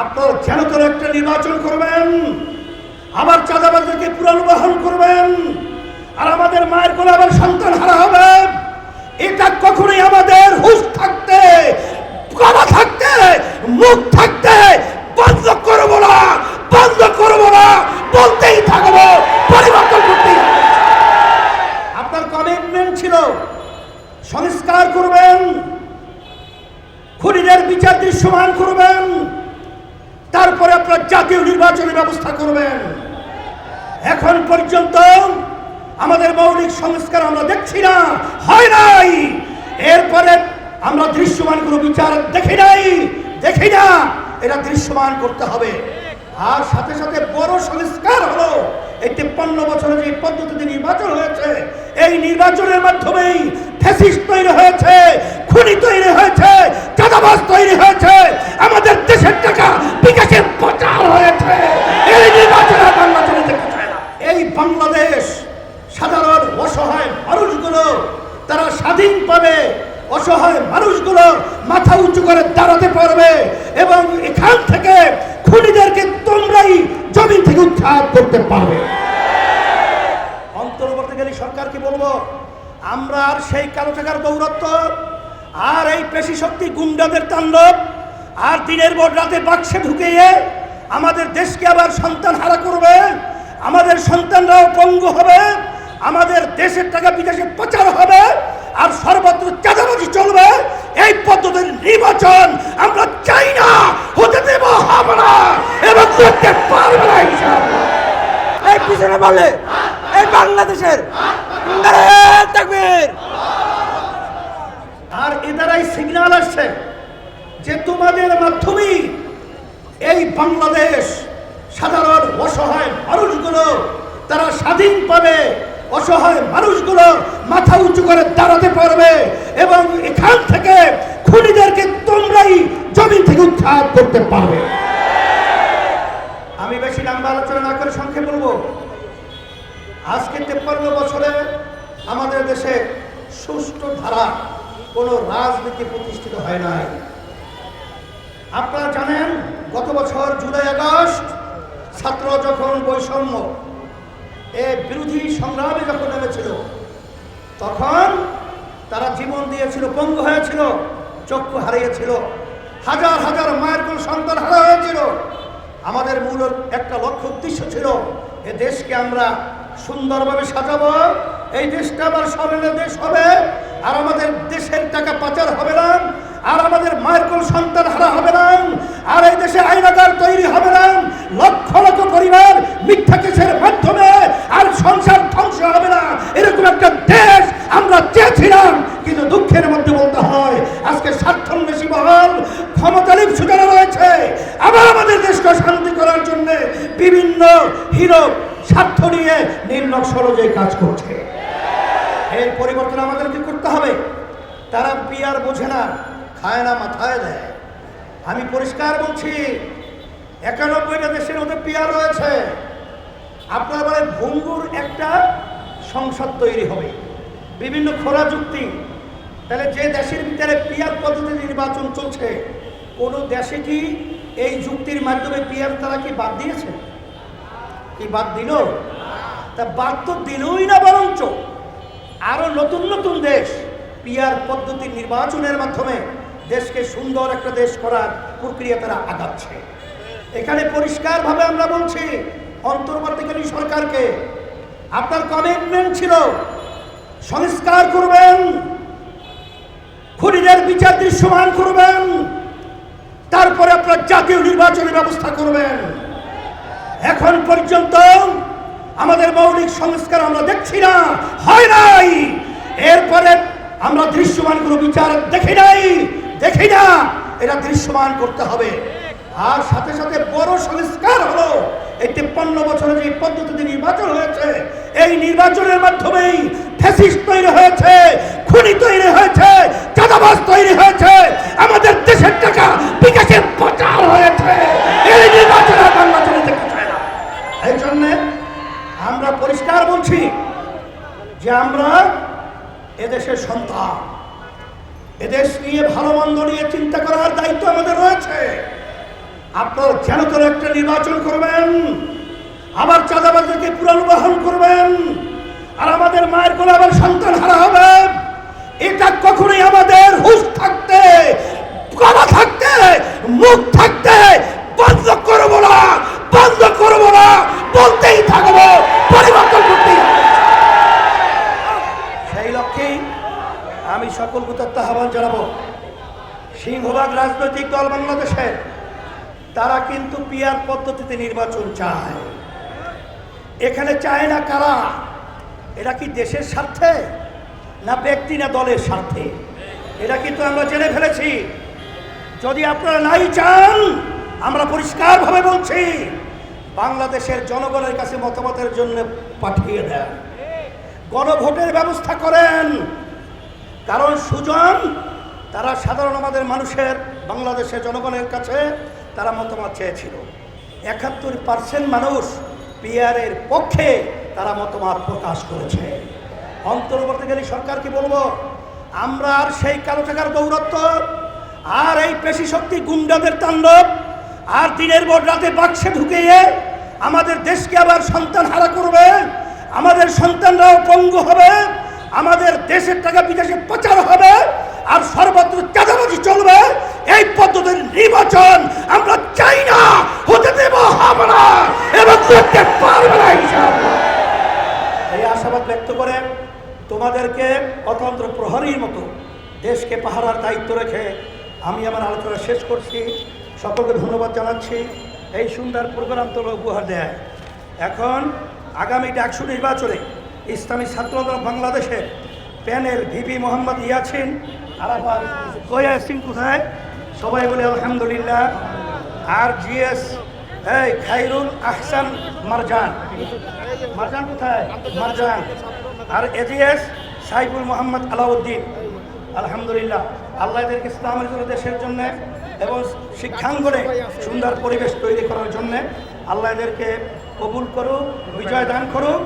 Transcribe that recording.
আপনারা যেন একটা নির্বাচন করবেন। আবার চাঁদাবাজদেরকে পুনর্বাহন করবেন। আর আমাদের মায়ের কোলে আবার সন্তান হারা হবে। এটা কখনোই আমাদের হুশ থাকতে কথা থাকতে, মুখ থাকতে বন্ধ করব না, বন্ধ করব না, বলতেই থাকব, পরিবর্তন করতেই আপনার কমিটমেন্ট ছিল? সংস্কার করবেন। খুনিদের বিচার দৃশ্যমান করবেন। তারপরে আপনার জাতীয় নির্বাচনের ব্যবস্থা করবেন। এখন পর্যন্ত আমাদের মৌলিক সংস্কার আমরা দেখছি না, হয় নাই। এরপরে আমরা দৃশ্যমান কোনো বিচার দেখি নাই, দেখি না। এটা দৃশ্যমান করতে হবে। আর সাথে সাথে বড় সংস্কার হলো। এই তিপ্পান্ন বছরে যে পদ্ধতিতে নির্বাচন হয়েছে, এই নির্বাচনের মাধ্যমেই ফ্যাসিস্ট তৈরি হয়েছে, খুনি তৈরি হয়েছে, চাঁদাবাজ তৈরি হয়েছে আমাদের দেশের টাকা বিকাশের প্রচার হয়েছে এই নির্বাচন আর বাংলাদেশে দেখতে চায় না এই বাংলাদেশ সাধারণ অসহায় মানুষগুলো তারা স্বাধীন পাবে। অসহায় মানুষগুলো মাথা উঁচু করে দাঁড়াতে পারবে এবং এখান থেকে খুনিদেরকে তোমরাই জমি থেকে উৎখাত করতে পারবে। বলব? আমরা আর সেই কালো টাকার দৌরত্ব আর এই পেশি শক্তি গুন্ডাদের তাণ্ডব, আর দিনের পর রাতে বাক্সে ঢুকিয়ে আমাদের দেশকে আবার সন্তান হারা করবে, আমাদের সন্তানরাও পঙ্গু হবে। আমাদের দেশের টাকা বিদেশে প্রচার হবে আর সর্বত্র চাঁদাবাজি চলবে। এই পদ্ধতির নির্বাচন আমরা চাই না, হতে দেব না এবং করতে পারবে না এই পিছনে বলে এই বাংলাদেশের আর এ দ্বারাই সিগন্যাল আসছে যে তোমাদের মাধ্যমেই এই বাংলাদেশ সাধারণ অসহায় মানুষগুলো তারা স্বাধীন পাবে। অসহায় মানুষগুলো মাথা উঁচু করে দাঁড়াতে পারবে এবং এখান থেকে খুনিদেরকে তোমরাই জমি থেকে উৎখাত করতে পারবে। আমি বেশি লম্বা আলোচনা না করে সংক্ষেপ বলব। আজকে তেপ্পান্ন বছরে আমাদের দেশে সুষ্ঠু ধারা কোনো রাজনীতি প্রতিষ্ঠিত হয় নাই। আপনারা জানেন, গত বছর জুলাই আগস্ট ছাত্র যখন বৈষম্য এ বিরোধী সংগ্রামে যখন নেমেছিল, তখন তারা জীবন দিয়েছিল, পঙ্গু হয়েছিল, চক্ষু হারিয়েছিল, হাজার হাজার মায়ের কোন সন্তান হারা হয়েছিল। আমাদের মূল একটা লক্ষ্য উদ্দেশ্য ছিল, এ দেশকে আমরা সুন্দরভাবে সাজাবো, এই দেশটা আবার স্বর্ণের দেশ হবে, আর আমাদের দেশের টাকা পাচার হবে না, আর আমাদের মায়ের কোন সন্তান হারা হবে না আর এই দেশে আইনাগার তৈরি হবে না লক্ষ লক্ষ পরিবার মিথ্যা কেসের মাধ্যমে আর সংসার ধ্বংস হবে না এরকম একটা দেশ আমরা চেয়েছিলাম কিন্তু দুঃখের মধ্যে বলতে হয় আজকে স্বার্থন্বেষী মহল ক্ষমতালিপ সুতরাং রয়েছে। আবার আমাদের দেশকে শান্তি করার জন্য বিভিন্ন হিরো স্বার্থ নিয়ে নির্লক্ষ যে কাজ করছে। এর পরিবর্তন আমাদেরকে করতে হবে। তারা পিয়ার বোঝে না, খায় না, মাথায় দেয়। আমি পরিষ্কার বলছি, একানব্বইটা দেশের মধ্যে পিয়ার রয়েছে। আপনার বলে ভঙ্গুর একটা সংসদ তৈরি হবে। বিভিন্ন খোলা যুক্তি তাহলে যে দেশের ভিতরে পিয়ার পদ্ধতি নির্বাচন চলছে কোনো দেশে কি এই যুক্তির মাধ্যমে পিয়ার তারা কি বাদ দিয়েছে? কি বাদ দিল? তা বাদ তো দিলই না বরঞ্চ আরও নতুন নতুন দেশ পিয়ার পদ্ধতি নির্বাচনের মাধ্যমে দেশকে সুন্দর একটা দেশ করার প্রক্রিয়া তারা আগাচ্ছে। এখানে পরিষ্কারভাবে আমরা বলছি, অন্তর্বর্তীকালীন সরকারকে আপনার কমিটমেন্ট ছিল, সংস্কার করবেন, খুনিদের বিচার দৃশ্যমান করবেন তারপরে আপনার জাতীয় নির্বাচনের ব্যবস্থা করবেন। এখন পর্যন্ত আমাদের মৌলিক সংস্কার আমরা দেখছি না, হয় নাই। এরপরে আমরা দৃশ্যমান কোনো বিচার দেখি নাই, দেখি না, এটা দৃশ্যমান করতে হবে। আর সাথে সাথে বড় সংস্কার হলো, এই তিপ্পান্ন বছরে যে পদ্ধতিতে নির্বাচন হয়েছে, এই নির্বাচনের মাধ্যমেই ফ্যাসিস্ট তৈরি হয়েছে, খুনি তৈরি হয়েছে, চাঁদাবাজ তৈরি হয়েছে, আমাদের দেশের টাকা বিকাশের প্রচার হয়েছে এই নির্বাচন আর বাংলাদেশে দেখতে চায় না এই জন্যে আমরা পরিষ্কার বলছি যে আমরা এদেশের সন্তান। এদেশ নিয়ে ভালো মন্দ নিয়ে চিন্তা করার দায়িত্ব আমাদের রয়েছে। আপনারা যেন তোর একটা নির্বাচন করবেন, আবার চাঁদাবাজদেরকে পুনর্বাহন করবেন, আর আমাদের মায়ের কোলে আবার সন্তান হারা হবে। এটা কখনোই আমাদের হুশ থাকতে কথা থাকতে, মুখ থাকতে বন্ধ করব না বন্ধ করব না বলতেই থাকব পরিবর্তন করতেই হবে। সেই লক্ষ্যেই আমি সকল কুতাত্তা আহ্বান জানাব সিংহভাগ রাজনৈতিক দল বাংলাদেশের তারা কিন্তু পিয়ার পদ্ধতিতে নির্বাচন চায়। এখানে চায় না কারা? এরা কি দেশের স্বার্থে? না ব্যক্তি না দলের স্বার্থে? এটা কিন্তু আমরা জেনে ফেলেছি। যদি আপনারা নাই চান, আমরা পরিষ্কারভাবে বলছি, বাংলাদেশের জনগণের কাছে মতামতের জন্য পাঠিয়ে দেন। গণভোটের ব্যবস্থা করেন। কারণ সুজন তারা সাধারণ আমাদের মানুষের, বাংলাদেশের জনগণের কাছে তারা মতামত চেয়েছিল। একাত্তর পার্সেন্ট মানুষ পিয়ারের পক্ষে তারা মতামত প্রকাশ করেছে। অন্তর্বর্তীকালী সরকারকে বলব? আমরা আর সেই কালো টাকার দৌরত্ব, আর এই পেশি শক্তি গুন্ডাদের তাণ্ডব, আর দিনের পর রাতে বাক্সে ঢুকিয়ে আমাদের দেশকে আবার সন্তান হারা করবে, আমাদের সন্তানরাও পঙ্গু হবে, আমাদের দেশের টাকা বিদেশে পাচার হবে আর সর্বত্র চাঁদাবাজি চলবে এই পদ্ধতির নির্বাচন আমরা চাই না হতে দেব হবে না এবং করতে পারবে না ইনশাআল্লাহ। এই আশাবাদ ব্যক্ত করে তোমাদেরকে অতন্ত্র প্রহরীর মতো দেশকে পাহারার দায়িত্ব রেখে আমি আমার আলোচনা শেষ করছি। সকলকে ধন্যবাদ জানাচ্ছি। এই সুন্দর প্রোগ্রাম তোলা উপহার দেয়। এখন আগামী ডাকসু নির্বাচনে ইসলামী ছাত্রদল বাংলাদেশের প্যানেল ভিপি মোহাম্মদ ইয়াছিন, আরাফাত কয়াসিন কোথায়? সবাই বলে আলহামদুলিল্লাহ। আর জিএস, এই খাইরুল আহসান মারজান। মারজান কোথায়? মারজান। আর এজিএস সাইফুল মোহাম্মদ আলাউদ্দিন। আলহামদুলিল্লাহ, আল্লাহ এদেরকে ইসলামের জন্য দেশের জন্য এবং শিক্ষাঙ্গনে সুন্দর পরিবেশ তৈরি করার জন্য আল্লাহ এদেরকে কবুল করুক, বিজয় দান করুক।